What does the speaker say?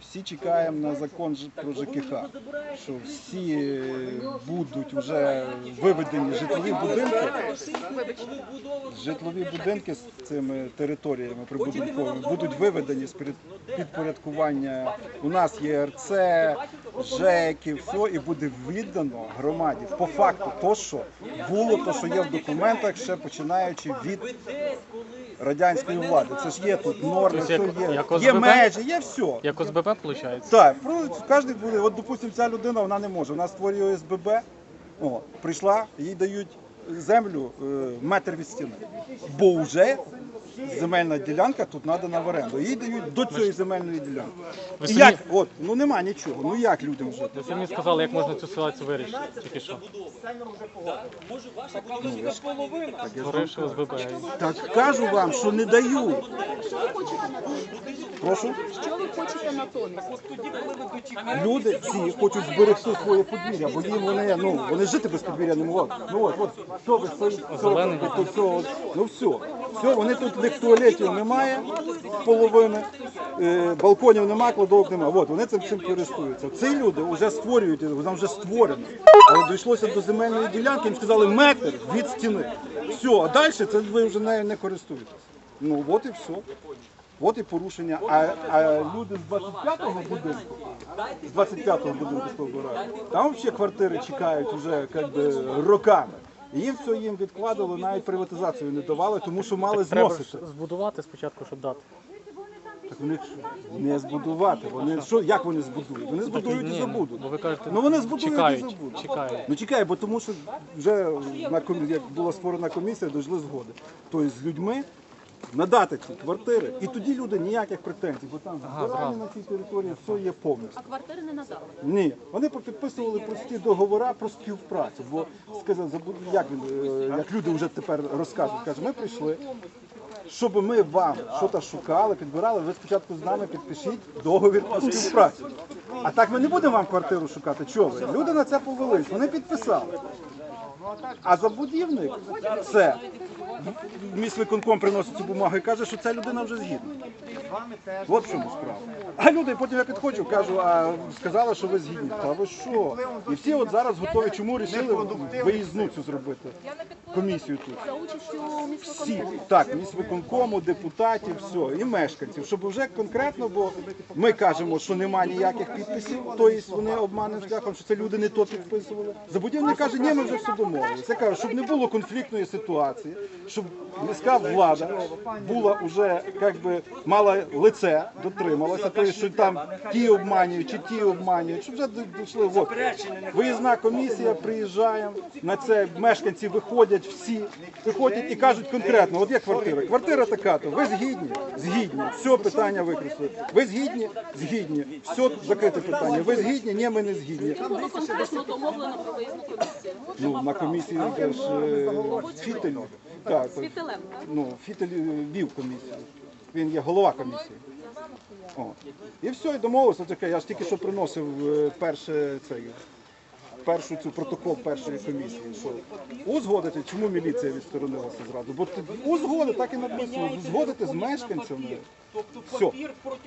Всі чекаємо на закон про ЖКХ, що всі будуть вже виведені житлові будинки, житлові будинки з цими територіями прибудинковими будуть виведені з перед- підпорядкування. У нас є РЦ, ЖЕКи, все, і буде віддано громаді по факту то, що було, то, що є в документах, ще починаючи від радянської влади. Це ж є тут норми, Тобто все є, як є ОСББ? межі, є все. Як ОСББ виходить? Так, про кожен буде. От, допустимо, ця людина вона не може. Вона створює ОСББ, о, прийшла, їй дають землю е, метр від стіни. Бо вже земельна ділянка тут надана в оренду. Їй дають до цієї земельної ділянки. Ви І самі- як? От, ну нема нічого. Ну як людям жити? Ви самі сказали, як можна цю ситуацію вирішити. Тільки що. Створивши ОСББ. Так кажу вам, що не дають. Що ви хочете натомість? Прошу. Що ви хочете натомість? Люди ці хочуть зберегти своє подвір'я, бо їм вони, ну, вони жити без подвір'я не можуть. Ну от, от, що ви стоїть, все, ну все. Все, вони тут в них туалетів немає половини, е, балконів немає, кладовок немає. От, вони цим всім користуються. Ці люди вже створюють, вона вже створена. Але дійшлося до земельної ділянки, їм сказали метр від стіни. Все, а далі це ви вже нею не користуєтесь. Ну от і все. От і порушення. А, а люди з 25-го будинку, з 25-го будинку там взагалі квартири чекають вже роками. І їм все їм відкладали, навіть приватизацію не давали, тому що мали Треба зносити. збудувати спочатку, щоб дати. Так вони ж не збудувати. Вони що, як вони збудують? Вони збудують і Ні, забудуть. Бо ви кажете, Ну вони збудують і чекають, забудуть. чекають. Ну чекай, бо тому що вже на комі- як була створена комісія, дійшли згоди. Тобто з людьми надати ці квартири, і тоді люди ніяких претензій, бо там збирання на цій території все є повністю. А квартири не надали. Ні, вони підписували прості договори про співпрацю. Бо сказав, як він, е, як люди вже тепер розказують, кажуть, ми прийшли, щоб ми вам щось шукали, підбирали. Ви спочатку з нами підпишіть договір про співпрацю. А так ми не будемо вам квартиру шукати. Чого ви? Люди на це повелись, вони підписали. А забудівник це міськвиконком приносить цю бумагу і каже, що ця людина вже згідна. От в чому справа. А люди, потім я підходжу, кажу, а сказали, що ви згідні. Та ви що? І всі от зараз готові. Чому вирішили виїзну цю зробити? Комісію тут. Всі так, міськвиконкому, депутатів, все, і мешканців, щоб вже конкретно, бо ми кажемо, що нема ніяких підписів, тобто вони обманним шляхом, що це люди не то підписували. Забудівник каже, ні, ми вже все домовилися. Я кажу, щоб не було конфліктної ситуації, щоб міська влада була вже як би мала лице, дотрималася, тобто, що там ті обманюють чи ті обманюють, щоб вже дійшли. От, виїзна комісія, приїжджаємо, на це мешканці виходять всі, виходять і кажуть конкретно, от є квартира, квартира така, то ви згідні? Згідні. Все питання викресли. Ви згідні? Згідні. Все закрите питання. Ви згідні? Ні, ми не згідні. Було конкретно домовлено про виїзну комісію. Ну, на комісії теж е, фітель. Так, Світилем, так? ну, фітель е, вів комісію. Він є голова комісії. О. І все, і домовилися. Таке, я ж тільки що приносив е, перше цей. Першу цю протокол першої комісії, що узгодити, чому міліція відсторонилася зразу? Бо узгоди так і написано, узгодити з мешканцями. Все.